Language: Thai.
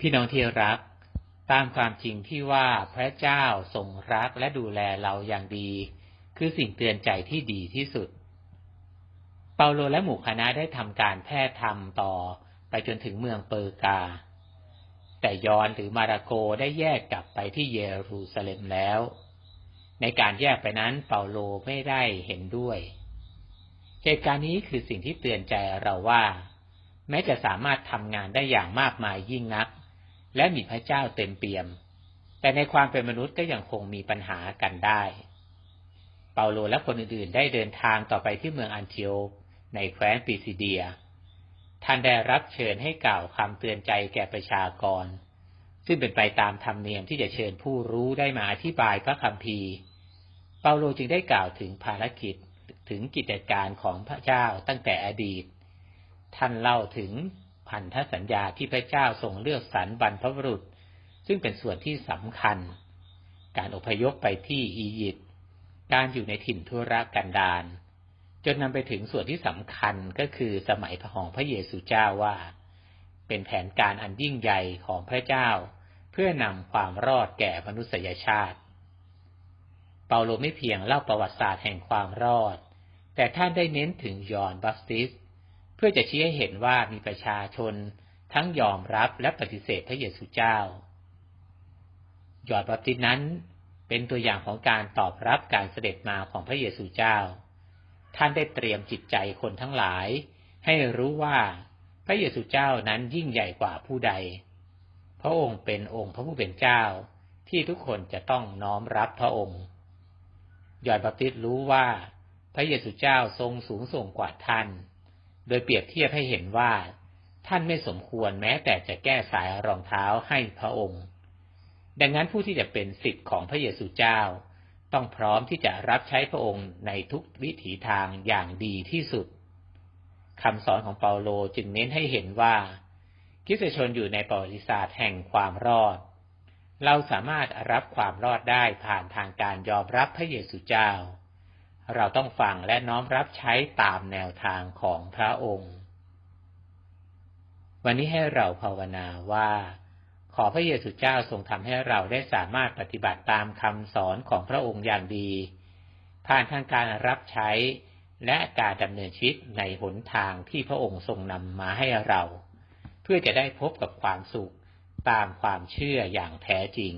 พี่น้องที่รัก ตามความจริงที่ว่าพระเจ้าทรงรักและดูแลเราอย่างดี คือสิ่งเตือนใจที่ดีที่สุด เปาโลและหมู่คณะได้ทำการแพทย์ธรรมต่อไปจนถึงเมืองเปอร์กา แต่ยอนหรือมาราโกได้แยกกลับไปที่เยรูซาเล็มแล้ว ในการแยกไปนั้นเปาโลไม่ได้เห็นด้วย เหตุการณ์นี้คือสิ่งที่เตือนใจเราว่า แม้จะสามารถทำงานได้อย่างมากมายยิ่งนัก และมีพระเจ้าเต็มเปี่ยม แต่ในความเป็นมนุษย์ก็ยังคงมีปัญหากันได้ เปาโลและคนอื่นๆ ได้เดินทางต่อไปที่เมืองอันเทิโอในแคว้นปิซิเดีย ท่านได้รับเชิญให้กล่าวคำเตือนใจแก่ประชากร ซึ่งเป็นไปตามธรรมเนียมที่จะเชิญผู้รู้ได้มาอธิบายพระคัมภีร์ เปาโลจึงได้กล่าวถึงภารกิจถึงกิจการของพระเจ้าตั้งแต่อดีต ท่านเล่าถึง พันธสัญญาที่พระเจ้าทรงเลือกสรรบรรพบุรุษ ซึ่งเป็นส่วนที่สำคัญ การอพยพไปที่อียิปต์การอยู่ในถิ่นทุรกันดารจนนำไปถึงส่วนที่สำคัญก็คือสมัยพระของพระเยซูเจ้าว่า เป็นแผนการอันยิ่งใหญ่ของพระเจ้า เพื่อนำความรอดแก่มนุษยชาติ เปาโลไม่เพียงเล่าประวัติศาสตร์แห่งความรอด แต่ท่านได้เน้นถึงยอห์นบัพติสต์ เพื่อจะชี้ให้เห็นว่ามีประชาชนทั้งยอมรับและปฏิเสธพระเยซูเจ้ายอห์นบัพติสต์นั้นเป็นตัวอย่างของการตอบรับการเสด็จมาของพระเยซูเจ้า ท่านได้เตรียมจิตใจคนทั้งหลาย ให้รู้ว่าพระเยซูเจ้านั้นยิ่งใหญ่กว่าผู้ใด พระองค์เป็นองค์พระผู้เป็นเจ้า ที่ทุกคนจะต้องน้อมรับพระองค์ยอห์นบัพติสต์รู้ว่า พระเยซูเจ้าทรงสูงส่งกว่าท่าน โดยเปรียบเทียบให้เห็นว่า ท่านไม่สมควรแม้แต่จะแก้สายรองเท้าให้พระองค์ ดังนั้นผู้ที่จะเป็นสิทธิ์ของพระเยซูเจ้า ต้องพร้อมที่จะรับใช้พระองค์ในทุกวิถีทางอย่างดีที่สุดคำสอนของเปาโลจึงเน้นให้เห็นว่าคริสตชนอยู่ในประวัติศาสตร์แห่งความรอด เราสามารถรับความรอดได้ผ่านทางการยอมรับพระเยซูเจ้า เราต้องฟังและน้อมรับใช้ตามแนวทางของพระองค์ วันนี้ให้เราภาวนาว่า ขอพระเยซูเจ้าทรงทำให้เราได้สามารถปฏิบัติตามคำสอนของพระองค์อย่างดี ผ่านทางการรับใช้และการดำเนินชีวิตในหนทางที่พระองค์ทรงนำมาให้เรา เพื่อจะได้พบกับความสุขตามความเชื่ออย่างแท้จริง